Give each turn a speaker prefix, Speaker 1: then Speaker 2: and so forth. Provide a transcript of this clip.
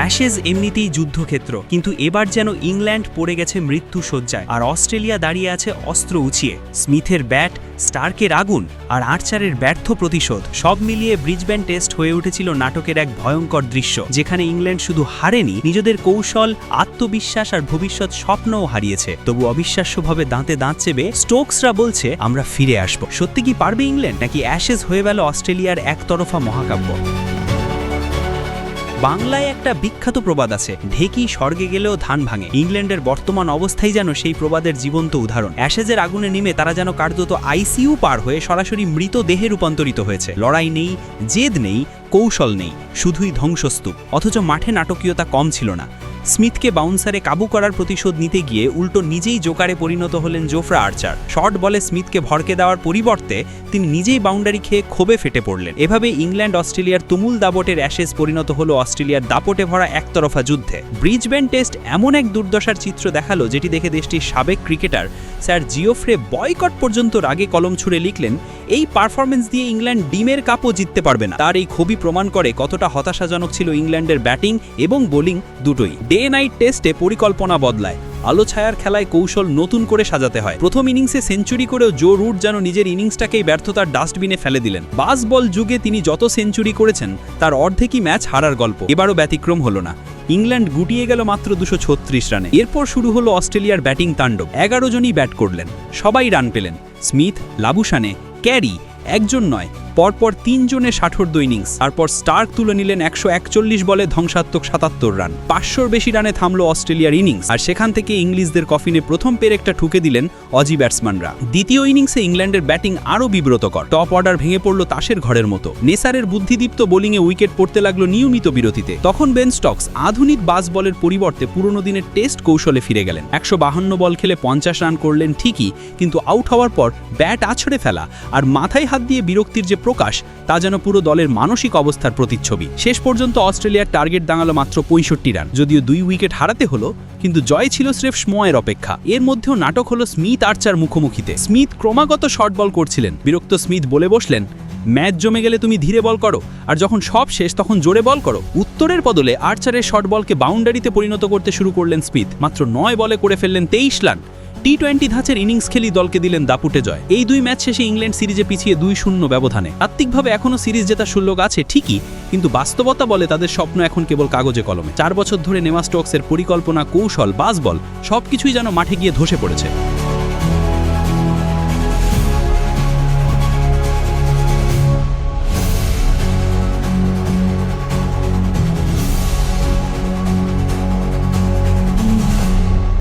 Speaker 1: Ashes এমনিতেই যুদ্ধক্ষেত্র, কিন্তু এবার যেন ইংল্যান্ড পড়ে গেছে মৃত্যু সজ্জায় আর অস্ট্রেলিয়া দাঁড়িয়ে আছে অস্ত্র উঁচিয়ে। স্মিথের ব্যাট, স্টার্কের আগুন আর আর্চারের ব্যর্থ প্রতিশোধ, সব মিলিয়ে ব্রিজব্যান্ড টেস্ট হয়ে উঠেছিল নাটকের এক ভয়ঙ্কর দৃশ্য, যেখানে ইংল্যান্ড শুধু হারেনি, নিজেদের কৌশল, আত্মবিশ্বাস আর ভবিষ্যৎ স্বপ্নও হারিয়েছে। তবু অবিশ্বাস্যভাবে দাঁতে দাঁত চেবে স্টোকসরা বলছে, আমরা ফিরে আসব। সত্যি কি পারবে ইংল্যান্ড? নাকি অ্যাশেজ হয়ে গেল অস্ট্রেলিয়ার একতরফা মহাকাব্য? বাংলায় একটা বিখ্যাত প্রবাদ আছে, ঢেকি স্বর্গে গেলেও ধান ভাঙে। ইংল্যান্ডের বর্তমান অবস্থাই যেন সেই প্রবাদের জীবন্ত উদাহরণ। অ্যাশেজের আগুনে নেমে তারা যেন কার্যত আইসিইউ পার হয়ে সরাসরি মৃত দেহে রূপান্তরিত হয়েছে। লড়াই নেই, জেদ নেই, কৌশল নেই, শুধুই ধ্বংসস্তূপ। অথচ মাঠে নাটকীয়তা কম ছিল না। স্মিথকে বাউন্সারে কাবু করার প্রতিশোধ নিতে গিয়ে উল্টো নিজেই জোকারে পরিণত হলেন জোফরা আর্চার। শর্ট বলে স্মিথকে ভরকে দেওয়ার পরিবর্তে তিনি নিজেই বাউন্ডারি খেয়ে ক্ষোভে ফেটে পড়লেন। এভাবে ইংল্যান্ড অস্ট্রেলিয়ার তুমুল দাপটের অ্যাশেজ পরিণত হলো অস্ট্রেলিয়ার দাপটে ভরা একতরফা যুদ্ধে। ব্রিজব্যান্ড টেস্ট এমন এক দুর্দশার চিত্র দেখাল যেটি দেখে দেশটির সাবেক ক্রিকেটার স্যার জিওফ্রে বয়কট পর্যন্ত রাগে কলম ছুড়ে লিখলেন এই পারফরমেন্স দিয়ে ইংল্যান্ড ডিমের কাপও জিততে পারবে না। তার এই খুবই প্রমাণ করে কতটা হতাশাজনক ছিল ইংল্যান্ডের ব্যাটিং এবং বোলিং দুটোই। ডে নাইট টেস্টে পরিকল্পনা বদলায়। আলো ছায়ার খেলায় কৌশল নতুন করে সাজাতে হয়। প্রথম ইনিংসে সেঞ্চুরি করেও জো রুট যেন নিজের ইনিংসটাকেই ব্যর্থতার ডাস্টবিনে ফেলে দিলেন। বাস বল যুগে তিনি যত সেঞ্চুরি করেছেন, তার অর্ধেকই ম্যাচ হারার গল্প। এবারও ব্যতিক্রম হলো না। ইংল্যান্ড গুটিয়ে গেল মাত্র দুশো ছত্রিশ রানে। এরপর শুরু হলো অস্ট্রেলিয়ার ব্যাটিং তাণ্ডব। এগারো জনই ব্যাট করলেন। সবাই রান পেলেন। স্মিথ লাবুসানে ক্যারি একজন নয়। পরপর তিনজনের ষাঠর্দ ইনিংস তারপর স্টার্ক তুলে নিলেন একশো একচল্লিশ বলে ধ্বংসাত্মক সাতাত্তর রান। পাঁচশোর বেশি রানে থামলো অস্ট্রেলিয়ার ইনিংস আর সেখান থেকে ইংলিশদের কফিনে প্রথম পেরেকটা ঠুকে দিলেন অজি ব্যাটসম্যানরা। দ্বিতীয় ইনিংসে ইংল্যান্ডের ব্যাটিং আরও বিব্রতকর টপ অর্ডার ভেঙে পড়ল তাসের ঘরের মতো। নেসারের বুদ্ধিদীপ্ত বোলিংয়ে উইকেট পড়তে লাগল নিয়মিত বিরতিতে। তখন বেন স্টকস আধুনিক বাস বলের পরিবর্তে পুরনো দিনের টেস্ট কৌশলে ফিরে গেলেন। একশো বল খেলে পঞ্চাশ রান করলেন ঠিকই, কিন্তু আউট হওয়ার পর ব্যাট আছড়ে ফেলা, আর মাথায় হাত দিয়ে বিরক্তির যে প্রকাশ, তা যেন পুরো দলের মানসিক অবস্থার প্রতিচ্ছবি। শেষ পর্যন্ত অস্ট্রেলিয়ার টার্গেট দাঁড়াল মাত্র পঁয়ষট্টি রান। যদিও দুই উইকেট হারাতে হলো, কিন্তু জয় ছিল স্রেফ সময়ের অপেক্ষা। এর মধ্যেও নাটক হলো স্মিথ আর্চার মুখোমুখিতে। স্মিথ ক্রমাগত শর্ট বল করছিলেন। বিরক্ত স্মিথ বলে বসলেন, ম্যাচ জমে গেলে তুমি ধীরে বল করো, আর যখন সব শেষ তখন জোরে বল করো। উত্তরের বদলে আর্চারের শর্ট বলকে বাউন্ডারিতে পরিণত করতে শুরু করলেন স্মিথ। মাত্র নয় বলে করে ফেললেন তেইশ রান। টি টোয়েন্টি ধাঁচের ইনিংস খেলি দলকে দিলেন দাপুটে জয়। এই দুই ম্যাচ শেষে ইংল্যান্ড সিরিজে পিছিয়ে দুই শূন্য ব্যবধানে। আত্মিকভাবে এখনও সিরিজ জেতার সুযোগ আছে ঠিকই, কিন্তু বাস্তবতা বলে তাদের স্বপ্ন এখন কেবল কাগজে কলমে। চার বছর ধরে নেওয়া স্টোকসের পরিকল্পনা, কৌশল, বাসবল সবকিছুই যেন মাঠে গিয়ে ধসে পড়েছে।